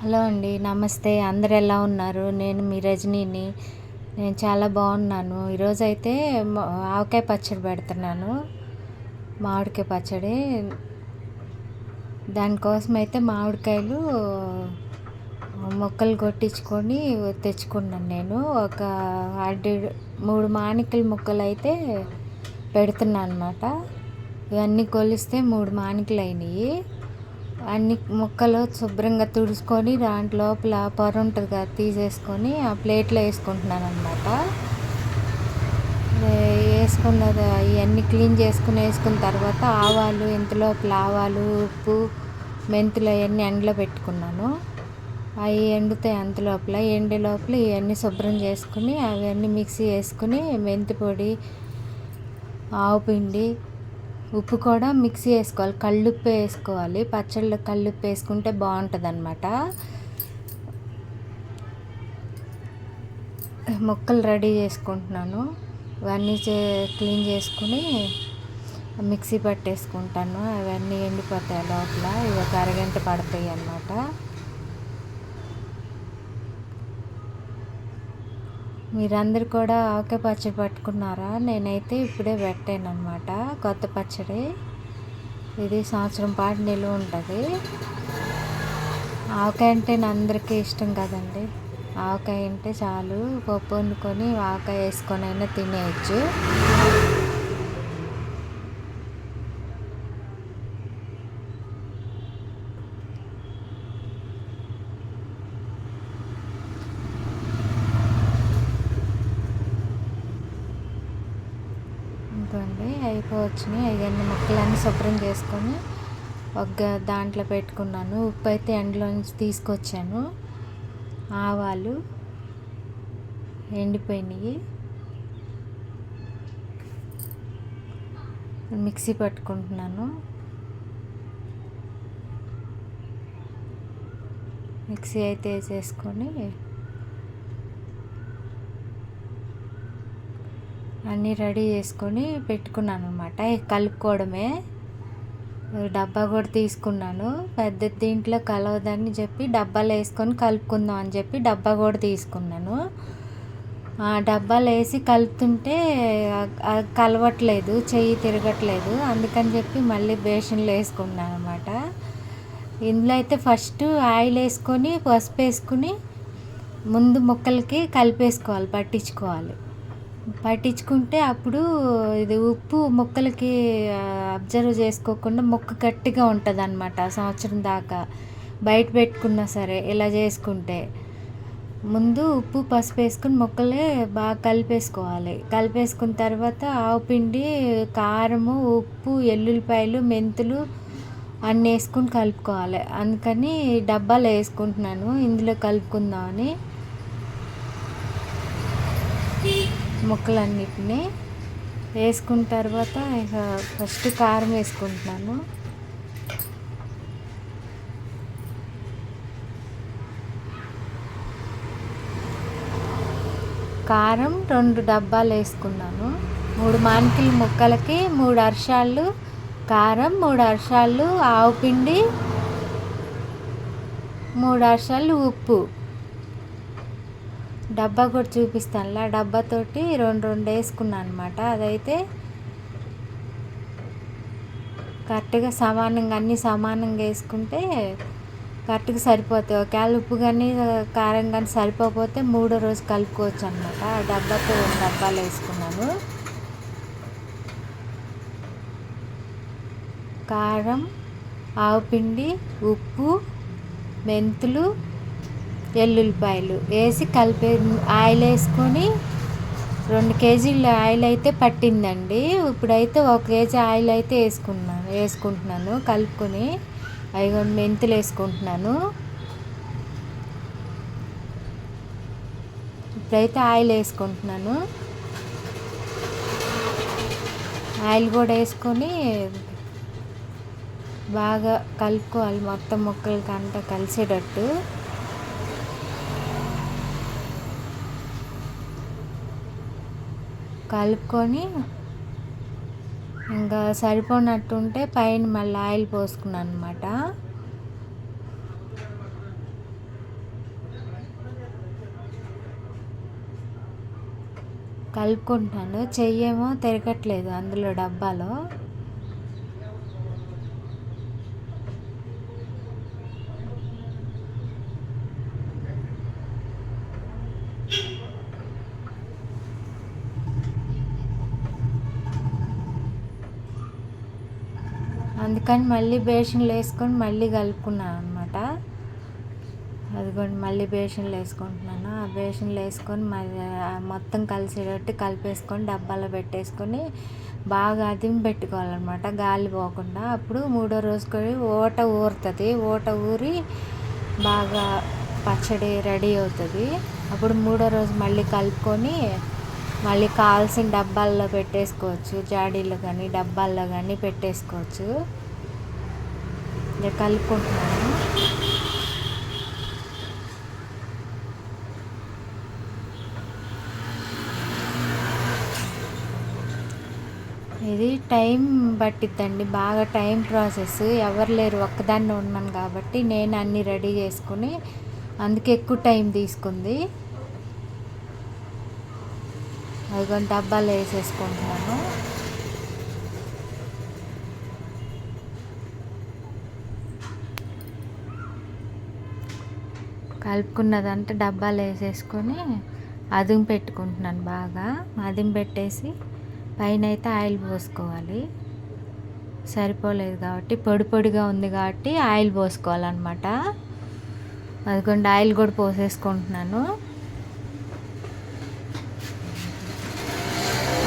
Hello అండి నమస్తే. అందరు ఎలా ఉన్నారు? నేను మీ రజనీని. నేను చాలా బాగున్నాను. ఈరోజు అయితే ఆవకాయ పచ్చడి పెడుతున్నాను. మామిడికాయ పచ్చడి. దానికోసం అయితే మామిడికాయలు ముక్కలు కొట్టించుకొని తెచ్చుకున్నాను నేను. ఒక అడ్డు మూడు మాణికల ముక్కలు అయితే పెడుతున్నాను అనమాట ఇవన్నీ కొలిస్తే మూడు మానికలు అయినాయి అన్ని ముక్కలు శుభ్రంగా తుడుచుకొని దాంట్లో లోపల పొర ఉంటుంది కదా తీసేసుకొని ఆ ప్లేట్లో వేసుకుంటున్నాను అనమాట వేసుకున్న ఇవన్నీ క్లీన్ చేసుకుని వేసుకున్న తర్వాత ఆవాలు ఇంతలోపల ఆవాలు ఉప్పు మెంతులు అవన్నీ ఎండలో పెట్టుకున్నాను. అవి ఎండుతాయి అంత లోపల ఎండే లోపల ఇవన్నీ శుభ్రం చేసుకుని అవన్నీ మిక్సీ వేసుకుని మెంతి పొడి ఆవు పిండి ఉప్పు కూడా మిక్సీ వేసుకోవాలి. కళ్ళుప్పు వేసుకోవాలి. పచ్చళ్ళు కళ్ళుప్పు వేసుకుంటే బాగుంటుంది అనమాట ముక్కలు రెడీ చేసుకుంటున్నాను. ఇవన్నీ చే క్లీన్ చేసుకుని మిక్సీ పట్టేసుకుంటాను. అవన్నీ ఎండిపోతాయి లోపల. ఇవి ఒక అరగంట పడతాయి అన్నమాట. మీరందరు కూడా ఆవకాయ పచ్చడి పట్టుకున్నారా? నేనైతే ఇప్పుడే పెట్టాను అనమాట కొత్త పచ్చడి. ఇది సంవత్సరం పాటు నిలువ ఉంటుంది. ఆవకాయ అంటే అందరికీ ఇష్టం కదండి. ఆవకాయ అంటే చాలు పప్పు వండుకొని ఆవకాయ వేసుకొని అయినా తినేయచ్చు. ఇంకోండి అయిపోవచ్చినాయి అవన్నీ ముక్కలన్నీ శుభ్రం చేసుకొని ఒక దాంట్లో పెట్టుకున్నాను. ఉప్పు అయితే ఎండలో నుంచి తీసుకొచ్చాను. ఆవాలు ఎండిపోయినాయి. మిక్సీ పట్టుకుంటున్నాను. మిక్సీ అయితే వేసేసుకొని అన్నీ రెడీ చేసుకొని పెట్టుకున్నాను అనమాట కలుపుకోవడమే. డబ్బా కూడా తీసుకున్నాను. పెద్ద దీంట్లో కలవదని చెప్పి డబ్బాలు వేసుకొని కలుపుకుందాం అని చెప్పి డబ్బా కూడా తీసుకున్నాను. ఆ డబ్బాలు వేసి కలుపుతుంటే అది కలవట్లేదు చెయ్యి తిరగట్లేదు. అందుకని చెప్పి మళ్ళీ బేషన్లో వేసుకున్నాను అనమాట ఇందులో అయితే ఫస్ట్ ఆయిల్ వేసుకొని పసుపు వేసుకుని ముందు ముక్కలకి కలిపేసుకోవాలి పట్టించుకోవాలి. పట్టించుకుంటే అప్పుడు ఇది ఉప్పు ముక్కలకి అబ్జర్వ్ చేసుకోకుండా మొక్క గట్టిగా ఉంటుంది అనమాట సంవత్సరం దాకా. బయట పెట్టుకున్నా సరే ఇలా చేసుకుంటే. ముందు ఉప్పు పసుపు వేసుకుని మొక్కలే బాగా కలిపేసుకోవాలి. కలిపేసుకున్న తర్వాత ఆవు పిండి కారము ఉప్పు ఎల్లుల్లిపాయలు మెంతులు అన్నీ వేసుకుని కలుపుకోవాలి. అందుకని డబ్బాలో వేసుకుంటున్నాను. ఇందులో కలుపుకుందామని. ముక్కలన్నిటిని వేసుకున్న తర్వాత ఇక ఫస్ట్ కారం వేసుకుంటున్నాను. కారం రెండు డబ్బాలు వేసుకున్నాను. మూడు మానికల ముక్కలకి మూడు అరిశాళ్ళు కారం మూడు అరిశాళ్ళు ఆవు పిండి మూడు అరిశాళ్ళు ఉప్పు. డబ్బా కూడా చూపిస్తానులా. డబ్బాతోటి రెండు రెండు వేసుకున్నాను అనమాట అదైతే కరెక్ట్గా సమానంగా అన్నీ సమానంగా వేసుకుంటే కరెక్ట్గా సరిపోతాయి. ఒకవేళ ఉప్పు కానీ కారం కానీ సరిపోతే మూడో రోజు కలుపుకోవచ్చు అనమాట ఆ డబ్బాతో రెండు డబ్బాలు వేసుకున్నాను. కారం ఆవు పిండి ఉప్పు మెంతులు ఎల్లుల్లిపాయలు వేసి కలిపే ఆయిల్ వేసుకొని రెండు కేజీల ఆయిల్ అయితే పట్టిందండి. ఇప్పుడైతే ఒక కేజీ ఆయిల్ అయితే వేసుకున్నాను వేసుకుంటున్నాను. కలుపుకొని అవి మెంతులు వేసుకుంటున్నాను. ఇప్పుడైతే ఆయిల్ వేసుకుంటున్నాను. ఆయిల్ కూడా వేసుకొని బాగా కలుపుకోవాలి. మొత్తం ముక్కలకి అంతా కలిసేటట్టు. కలుపుకొని ఇంకా సరిపోనట్టుంటే పైన మళ్ళీ ఆయిల్ పోసుకున్నాను అనమాట కలుపుకుంటాను. చెయ్యేమో తిరగట్లేదు అందులో డబ్బాలో. అందుకని మళ్ళీ బేషన్లు వేసుకొని మళ్ళీ కలుపుకున్నాను అనమాట అదిగోండి మళ్ళీ బేషన్లు వేసుకుంటున్నాను. ఆ బేషన్లు వేసుకొని మళ్ళీ మొత్తం కలిసేటట్టు కలిపేసుకొని డబ్బాలో పెట్టేసుకొని బాగా అదిమి పెట్టుకోవాలన్నమాట. గాలి పోకుండా. అప్పుడు మూడో రోజుకి ఓట ఊరుతుంది. ఓట ఊరి బాగా పచ్చడి రెడీ అవుతుంది. అప్పుడు మూడో రోజు మళ్ళీ కలుపుకొని మళ్ళీ కావాల్సిన డబ్బాల్లో పెట్టేసుకోవచ్చు. జాడీలో కానీ డబ్బాల్లో కానీ పెట్టేసుకోవచ్చు. ఇలా కలుపుకుంటున్నాను. ఇది టైం పట్టిద్దండి బాగా టైం ప్రాసెస్. ఎవరు లేరు ఒక్కదాన్ని ఉన్నాను కాబట్టి నేను అన్నీ రెడీ చేసుకుని అందుకే ఎక్కువ టైం తీసుకుంది. అదిగో డబ్బాలు వేసేసుకుంటున్నాను. కలుపుకున్నదంతా డబ్బాలు వేసేసుకొని అదుం పెట్టుకుంటున్నాను బాగా. అదుం పెట్టేసి పైన అయితే ఆయిల్ పోసుకోవాలి. సరిపోలేదు కాబట్టి పొడి పొడిగా ఉంది కాబట్టి ఆయిల్ పోసుకోవాలన్నమాట. అదిగోండి ఆయిల్ కూడా పోసేసుకుంటున్నాను.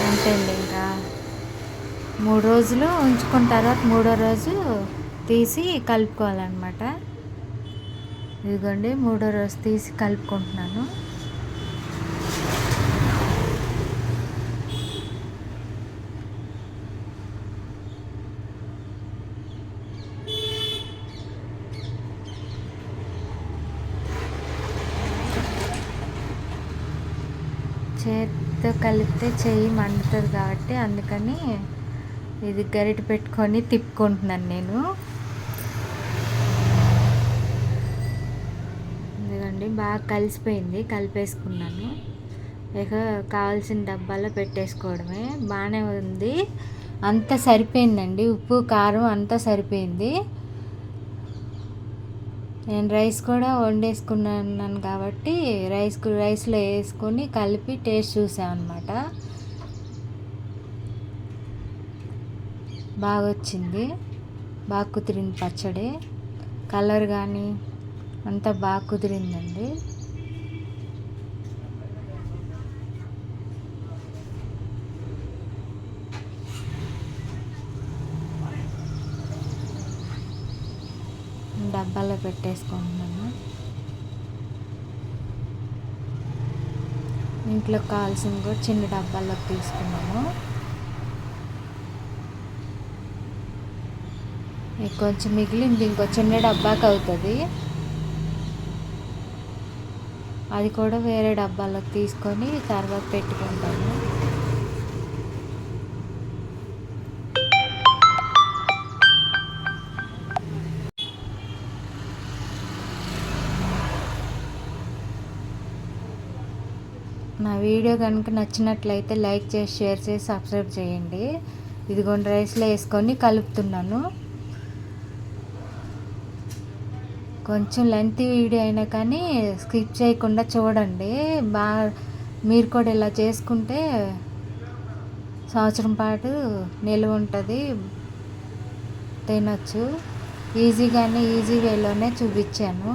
అంతేండి ఇంకా. మూడు రోజులు ఉంచుకున్న తర్వాత మూడో రోజు తీసి కలుపుకోవాలన్నమాట. ఇదిగోండి మూడో రోజు తీసి కలుపుకుంటున్నాను. చేతితో కలిపితే చెయ్యి మండుతుంది కాబట్టి అందుకని ఇది గరిట పెట్టుకొని తిప్పుకుంటున్నాను నేను. బాగా కలిసిపోయింది కలిపేసుకున్నాను. ఇక కావాల్సిన డబ్బాలో పెట్టేసుకోవడమే. బాగానే ఉంది. అంతా సరిపోయిందండి. ఉప్పు కారం అంతా సరిపోయింది. నేను రైస్ కూడా వండేసుకున్నాను కాబట్టి రైస్ రైస్లో వేసుకొని కలిపి టేస్ట్ చూసాను అనమాట బాగా వచ్చింది బాగా కుదిరింది పచ్చడి. కలర్ కానీ అంతా బాగా కుదిరిందండి. డబ్బాలో పెట్టేసుకుంటున్నాను. ఇంట్లో కావాల్సింది కూడా చిన్న డబ్బాలో తీసుకున్నాము కొంచెం మిగిలింది ఇంకో చిన్న డబ్బాకి అవుతుంది. అది కూడా వేరే డబ్బాలకు తీసుకొని తర్వాత పెట్టుకుంటాము. నా వీడియో కనుక నచ్చినట్లయితే లైక్ చేసి షేర్ చేసి సబ్స్క్రైబ్ చేయండి. ఇదిగోండి రైస్లో వేసుకొని కలుపుతున్నాను. కొంచెం లెంత్ వీడియో అయినా కానీ స్కిప్ చేయకుండా చూడండి. బాగా మీరు కూడా ఇలా చేసుకుంటే సంవత్సరం పాటు నిల్వ ఉంటుంది. తినొచ్చు. ఈజీగానే ఈజీ వేలోనే చూపించాను.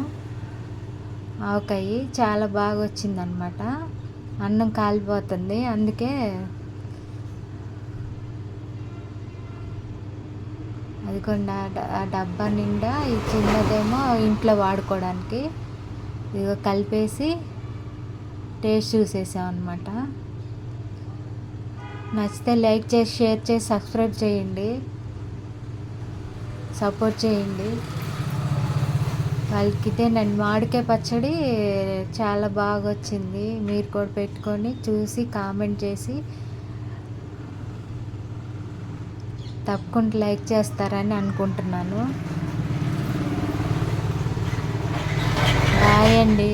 ఆవకాయ చాలా బాగా వచ్చిందనమాట. అన్నం కాలిపోతుంది. అందుకే అదిగోండి ఆ డబ్బా నిండా ఈ చిన్నదేమో ఇంట్లో వాడుకోవడానికి. ఇదిగో కలిపేసి టేస్ట్ చూసేసామన్నమాట. నచ్చితే లైక్ చేసి షేర్ చేసి సబ్స్క్రైబ్ చేయండి. సపోర్ట్ చేయండి. వాళ్ళకి నేను మామిడికాయ పచ్చడి చాలా బాగా వచ్చింది. మీరు కూడా పెట్టుకొని చూసి కామెంట్ చేసి తప్పకుండా లైక్ చేస్తారని అనుకుంటున్నాను. బాయ్ అండి.